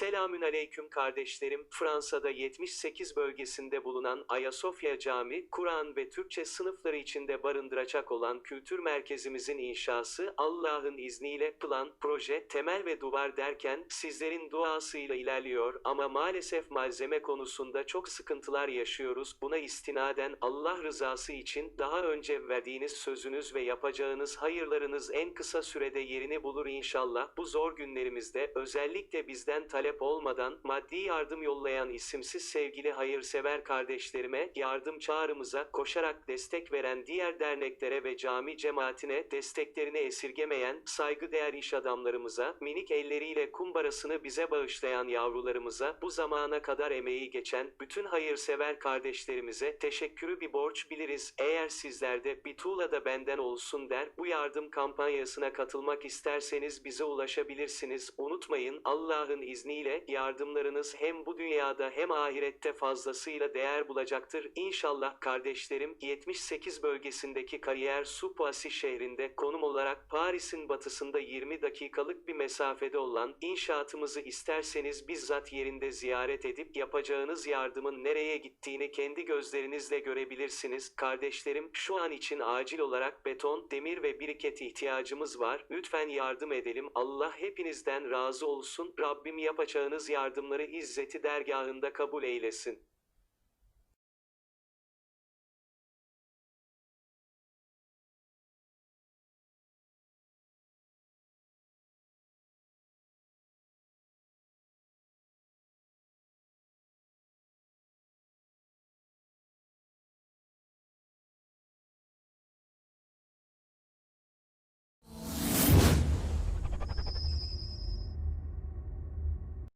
Selamün aleyküm kardeşlerim. Fransa'da 78 bölgesinde bulunan Ayasofya Cami, Kur'an ve Türkçe sınıfları içinde barındıracak olan kültür merkezimizin inşası Allah'ın izniyle plan, proje, temel ve duvar derken sizlerin duasıyla ilerliyor ama maalesef malzeme konusunda çok sıkıntılar yaşıyoruz. Buna istinaden Allah rızası için daha önce verdiğiniz sözünüz ve yapacağınız hayırlarınız en kısa sürede yerini bulur inşallah. Bu zor günlerimizde özellikle bizden talep olmadan maddi yardım yollayan isimsiz sevgili hayırsever kardeşlerime yardım çağrımıza koşarak destek veren diğer derneklere ve cami cemaatine desteklerini esirgemeyen saygıdeğer iş adamlarımıza, minik elleriyle kumbarasını bize bağışlayan yavrularımıza, bu zamana kadar emeği geçen bütün hayırsever kardeşlerimize teşekkürü bir borç biliriz. Eğer sizler de bir tuğla da benden olsun der, bu yardım kampanyasına katılmak isterseniz bize ulaşabilirsiniz. Unutmayın Allah'ın izniyle yardımlarınız hem bu dünyada hem ahirette fazlasıyla değer bulacaktır. İnşallah kardeşlerim 78 bölgesindeki kariyer Supoisi şehrinde konum olarak Paris'in batısında 20 dakikalık bir mesafede olan inşaatımızı isterseniz bizzat yerinde ziyaret edip yapacağınız yardımın nereye gittiğini kendi gözlerinizle görebilirsiniz. Kardeşlerim şu an için acil olarak beton, demir ve biriket ihtiyacımız var. Lütfen yardım edelim. Allah hepinizden razı olsun. Rabbim yapacağınız yardımları izzeti dergahında kabul eylesin.